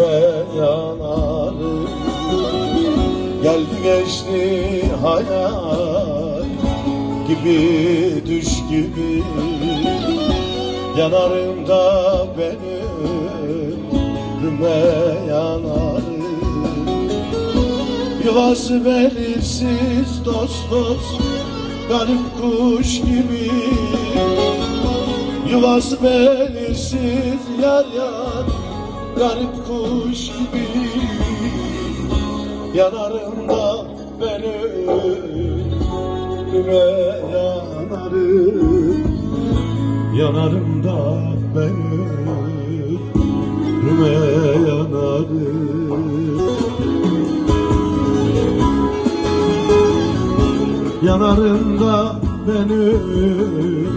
Rüme yanarım. Geldi geçti hayal gibi düş gibi. Yanarım da benim Rüme yanarım. Yuvası belirsiz dost dost Garip kuş gibi. Yuvası belirsiz yar yar Garip kuş gibi Yanarım da ben ölüme yanarım. Yanarım da ben ölüme yanarım. Yanarım da ben ölüme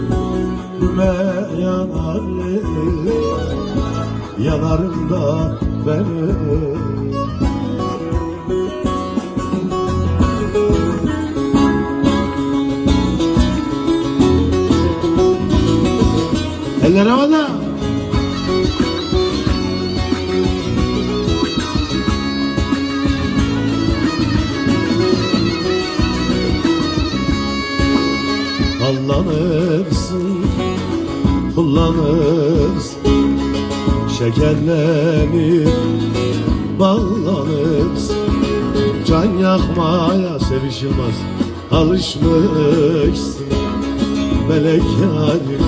yanarım Yanarım da ben Eller havada. Allanırsın, kullanırsın Şekerlenir, ballanırsın Can yakmaya sevişilmez Alışmışsın melek yarim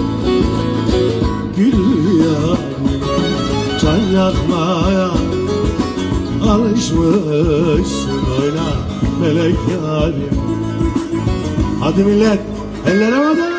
Gül yarim. Can yakmaya alışmışsın oyna melek yarim. Hadi millet ellere havada